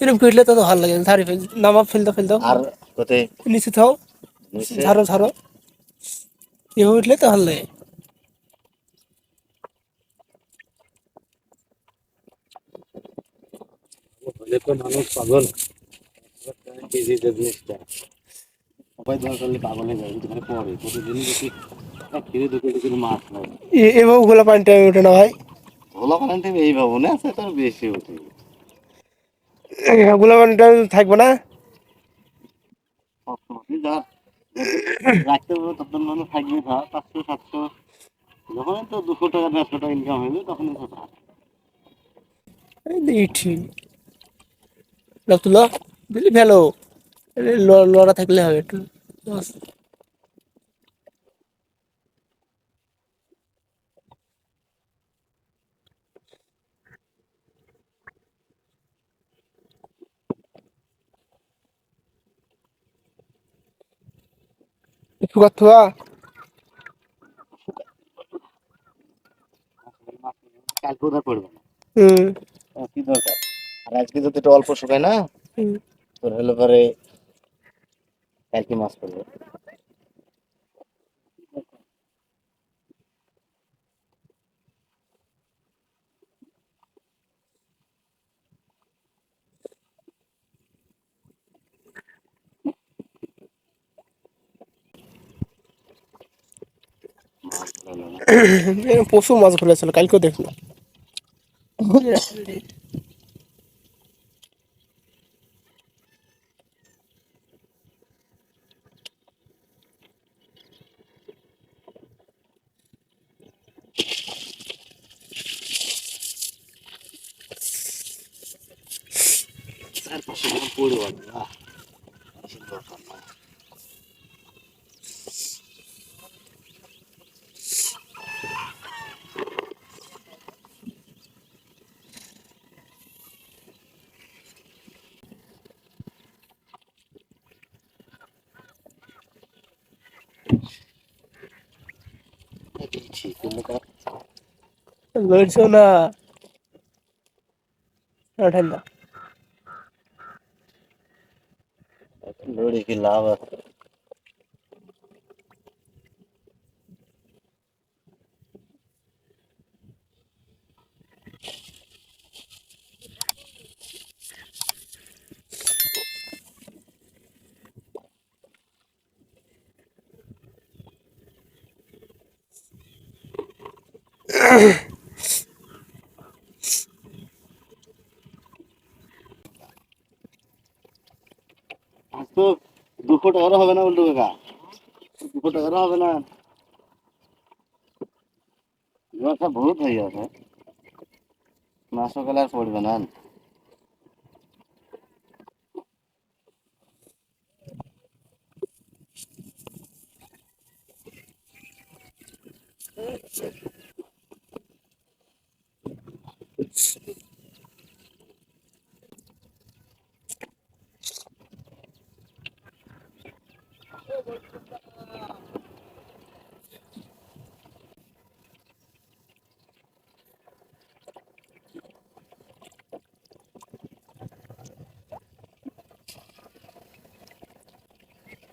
এরকম ফেললে তো ভালো লাগে ধারে ফেল নামা ফেলতে ফেলতে আর কোথায় নিচে থাও ঝাড়ো ঝাড়ো এভাবে উঠলে তো ভালো লাগে হলে মানুষ পাগল করলে পাগল হয়ে যায় পরে প্রতিদিন হয় এভাবে গোলা পানিটা ওঠে না ভাই? এই তার বেশি গোলা পানিটা থাকবে না? রাখতে তখন থাকবে ধর পাঁচশো সাতশো। যখন তো দুশো টাকা দেড়শো টাকা ইনকাম তুলো ভালো লড়া থাকলে হবে একটু। একটু কথা কাল কোথায় পড়বে না হুম কি দরকার? আর আজকে যদি একটু অল্প শুকায় না হুম। তোর হলো পরে কালকে মাছ পড়বে। প্রচুর মাছ ফেলেছিল কালকেও দেখলাম চার পাঁচশো টাকা পড়বে না মাছের দরকার না দিচ্ছি কিন্তু কার লড়ছো না ওঠেন না লড়ে কি লাভ তো দুশো টাকারও হবে না উল্টো কাকা। দুশো টাকারও হবে না। বহুত হয়ে গেছে। সকালে আর পড়বে না।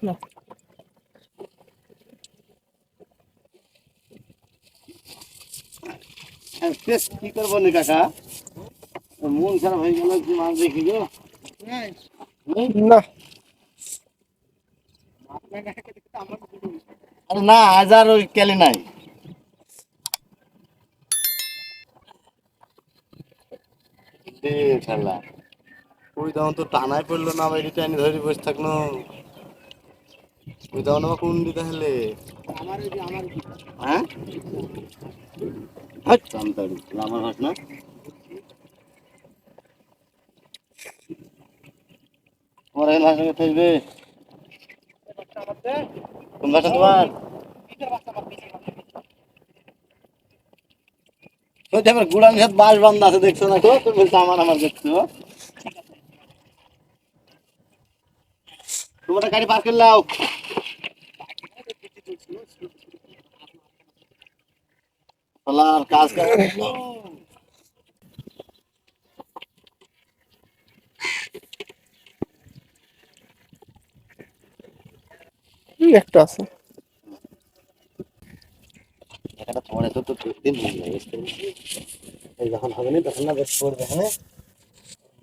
না আজকে কি করব নি কাকা? মন খারাপ হয়ে গেল কি মাছ দেখি গো? না। আরে না আজ আর ওই কেলে নাই। দে শালা। ওই তখন তো টানায় পড়ল না এটা টানি ধরে বসে থাকল। ওই তখন আমার কোন দিতে হলে হ্যাঁ হাট চামতাড়ি আমার হাস না? তোমার এই থাকবে কোন বাসা তোমার? আমার সাথে বাস বান্ধা আছে দেখছ না তো তুমি বলছো আমার আমার দেখছ। তোমার গাড়ি পার করে শালার কাজ একটা আছে? পরে তো তো দিন হয়ে যায় এই যখন হবে না তখন না বেশ পড়বে হ্যাঁ?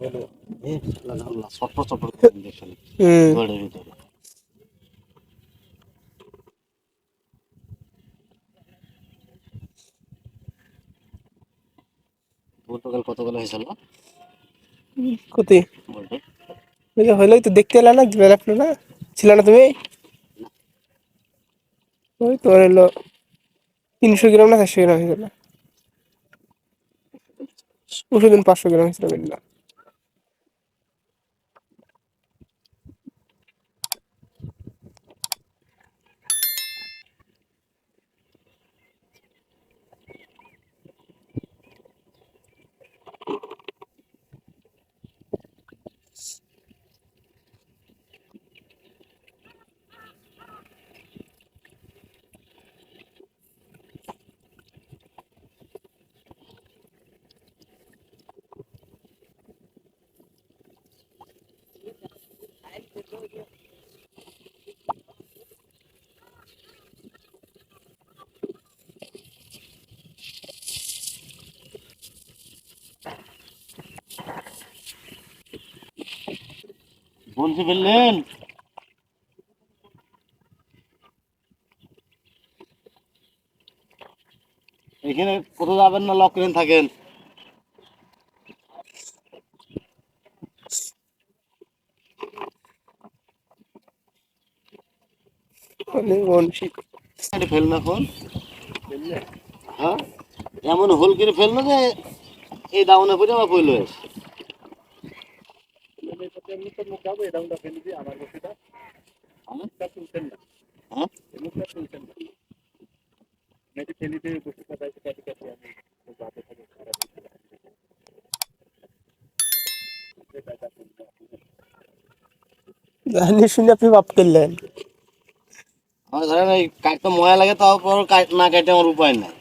বলো এই আল্লাহ হুম। ভিতরে কতগুলো হয়েছিল? কতি ওই হইলোই তো দেখতে এলা না বেলাপলো না? ছিল না তুমি? ওই তোর হলো তিনশো গ্রাম না চারশো গ্রাম হয়েছিল। ওষুধ দিন পাঁচশো গ্রাম হয়েছিল বেলা বলছি ফেললেন এখানে কোথাও যাবেন না লক করে থাকেন। হ্যাঁ? এমন হোল করে ফেল না যে এই দাউনে পড়ে আমার পড়ল এসে হ্যাঁ জানি শুনে আপনি বাপ করলেন। আমার ধরেন এই কাটতে ময়া লাগে তারপর কাট না কাটে আমার উপায় নাই।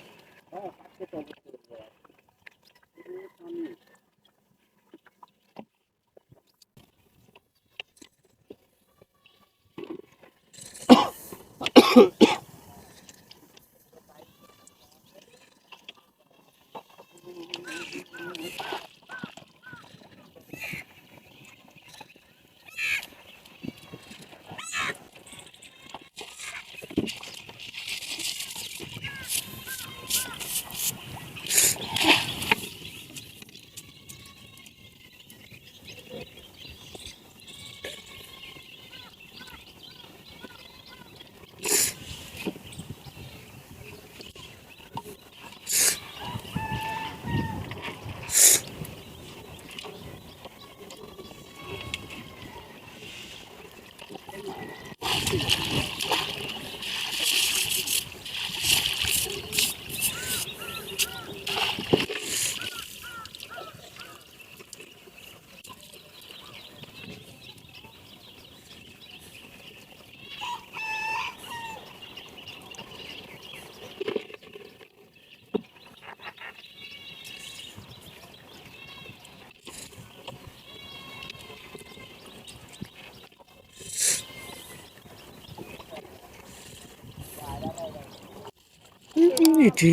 এটি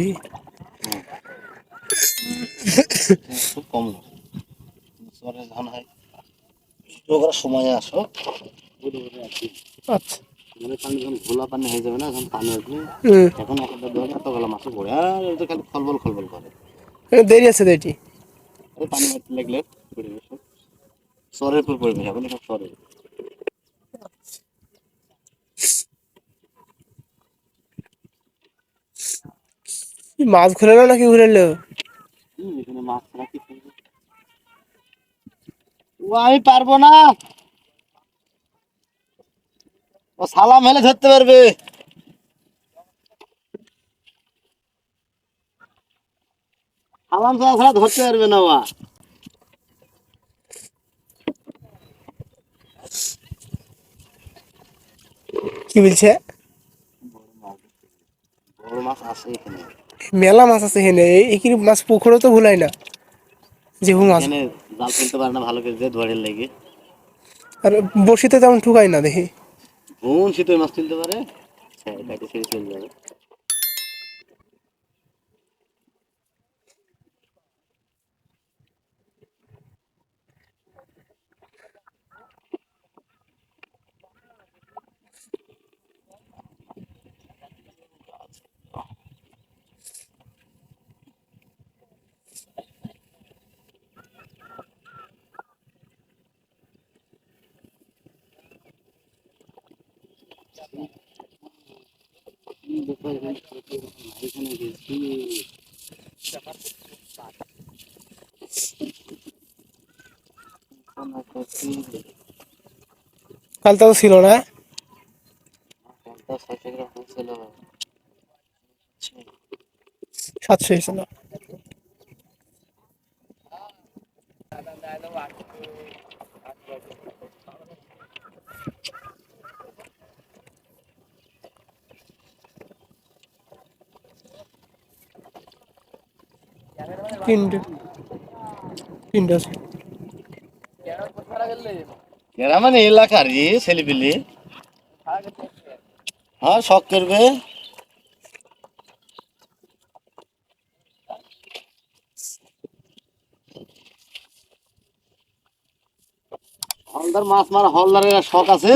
খুব কম না ধান হয় সময় আসো আচ্ছা। মানে পানি যখন ঘোলা পানি হয়ে যাবে না যখন পানি উঠবে হুম তখন একটা ধরে এতগুলো মাছ পড়ে আর এটা খালি খলবল খলবল করে এ, দেরি আছে এটি পানি মারতে লাগলে পরিবেশ। সরের পরিবেশ এখন সব সরের মাছ ঘুরে নাকি ঘুরে এলো হুম, এখানে মাছ ছাড়া কি থাকবে? ও আমি পারব না। ও সালাম হেলে ধরতে পারবে। সালাম ছাড়া ধরতে পারবে না ওয়া কি বলছে? বড় মাছ আছে এখানে। মেলা মাছ আছে হেনে এই মাছ পুকুরও তো ভুলাই না। যেহু মাছ। জাল ফেলতে পারে না ভালো করে যে ধরে লাগে। আর বসিতে তেমন ঠুকাই না দেখি। বোন শীতের মাছ তুলতে পারে? হ্যাঁ কাটে ছেড়ে চলে যাবে। কাল তাও ছিল না? সাতশো ছিল। তিনটে। তিনটে আছে। মানে ছেলেপিলি? হ্যাঁ শখ করবে। হলদার মাছ মারা হলদারের শখ আছে।